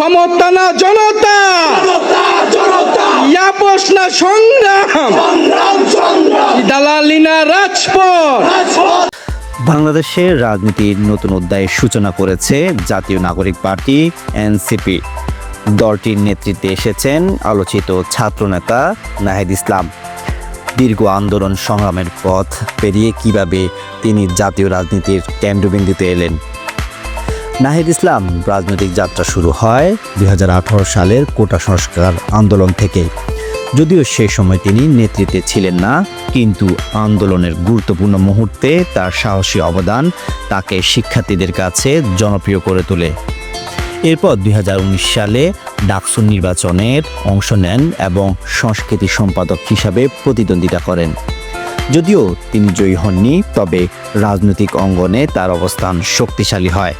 ক্ষমতা না জনতা? ইয়াপস না সংগ্রাম। দালালি না রাজপথ? বাংলাদেশের রাজনীতির নতুন অধ্যায়ের সূচনা করেছে জাতীয় নাগরিক পার্টি এনসিপি। দলটির নেতৃত্বে এসেছেন আলোচিত ছাত্রনেতা নাহিদ ইসলাম। দীর্ঘ আন্দোলন সংগ্রামের পথ পেরিয়ে কীভাবে তিনি জাতীয় রাজনীতির কেন্দ্রবিন্দুতে এলেন? নাহিদ ইসলাম, রাজনৈতিক যাত্রা শুরু হয় দুই হাজার আঠারো সালের কোটা সংস্কার আন্দোলন থেকে। যদিও সে সময় তিনি নেতৃত্বে ছিলেন না, কিন্তু আন্দোলনের গুরুত্বপূর্ণ মুহূর্তে তার সাহসী অবদান তাকে শিক্ষার্থীদের কাছে জনপ্রিয় করে তোলে। এরপর দুই হাজার উনিশ সালে ডাকসুর নির্বাচনের অংশ নেন এবং সংস্কৃতি সম্পাদক হিসাবে প্রতিদ্বন্দ্বিতা করেন। যদিও তিনি জয়ী হননি, তবে রাজনৈতিক অঙ্গনে তার অবস্থান শক্তিশালী হয়।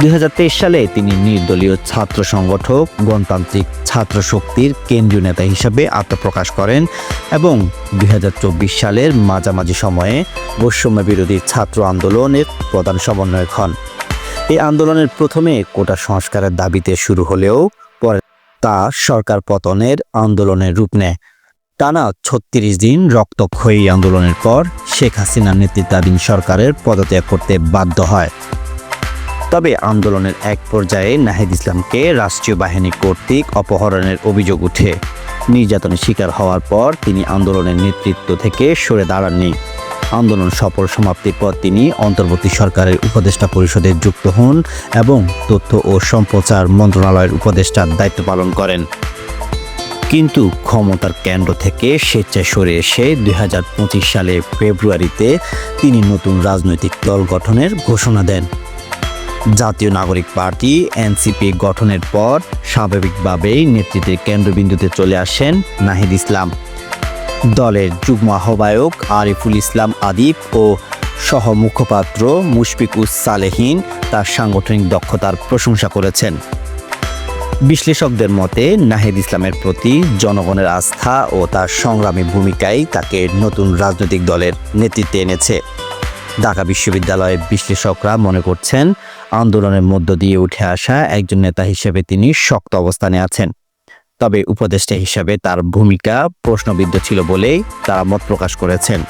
দুই হাজার তেইশ সালে তিনি নির্দলীয় ছাত্র সংগঠক, গণতান্ত্রিক ছাত্র শক্তির কেন্দ্রীয় নেতা হিসাবে আত্মপ্রকাশ করেন এবং দুই হাজার চব্বিশ সালের মাঝামাঝি সময়ে বৈষম্য বিরোধী ছাত্র আন্দোলনের প্রধান সমন্বয়ক হন। এই আন্দোলনের প্রথমে কোটা সংস্কারের দাবিতে শুরু হলেও পরে তা সরকার পতনের আন্দোলনের রূপ নেয়। টানা ছত্রিশ দিন রক্তক্ষয়ী আন্দোলনের পর শেখ হাসিনার নেতৃত্বাধীন সরকারের পদত্যাগ করতে বাধ্য হয়। তবে আন্দোলনের এক পর্যায়ে নাহিদ ইসলামকে রাষ্ট্রীয় বাহিনী কর্তৃক অপহরণের অভিযোগ উঠে নির্যাতনের শিকার হওয়ার পর তিনি আন্দোলনের নেতৃত্ব থেকে সরে দাঁড়াননি। আন্দোলন সফল সমাপ্তির পর তিনি অন্তর্বর্তী সরকারের উপদেষ্টা পরিষদে যুক্ত হন এবং তথ্য ও সম্প্রচার মন্ত্রণালয়ের উপদেষ্টার দায়িত্ব পালন করেন। কিন্তু ক্ষমতার কেন্দ্র থেকে স্বেচ্ছায় সরে এসে দুই সালে ফেব্রুয়ারিতে তিনি নতুন রাজনৈতিক দল গঠনের ঘোষণা দেন। জাতীয় নাগরিক পার্টি, এনসিপি গঠনের পর স্বাভাবিকভাবেই নেতৃত্বের কেন্দ্রবিন্দুতে চলে আসেন নাহিদ ইসলাম। দলের যুগ্ম আহ্বায়ক আরিফুল ইসলাম আদিব ও সহ মুখপাত্র মুশফিকুস সালেহীন তার সাংগঠনিক দক্ষতার প্রশংসা করেছেন। বিশ্লেষকদের মতে, নাহিদ ইসলামের প্রতি জনগণের আস্থা ও তার সংগ্রামী ভূমিকাই তাকে নতুন রাজনৈতিক দলের নেতৃত্বে এনেছে। ঢাকা বিশ্ববিদ্যালয়ের বিশ্লেষকরা মনে করছেন, আন্দোলনের মধ্য দিয়ে উঠে আসা একজন নেতা হিসেবে তিনি শক্ত অবস্থানে আছেন। তবে উপদেষ্টা হিসেবে তার ভূমিকা প্রশ্নবিদ্ধ ছিল বলেই তারা মত প্রকাশ করেছেন।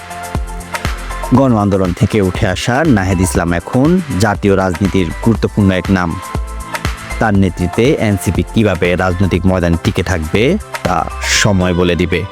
গণ আন্দোলন থেকে উঠে আসা নাহেদ ইসলাম এখন জাতীয় রাজনীতির গুরুত্বপূর্ণ এক নাম। তার নেতৃত্বে এনসিপি কীভাবে রাজনৈতিক ময়দান টিকে থাকবে তা সময় বলে দিবে।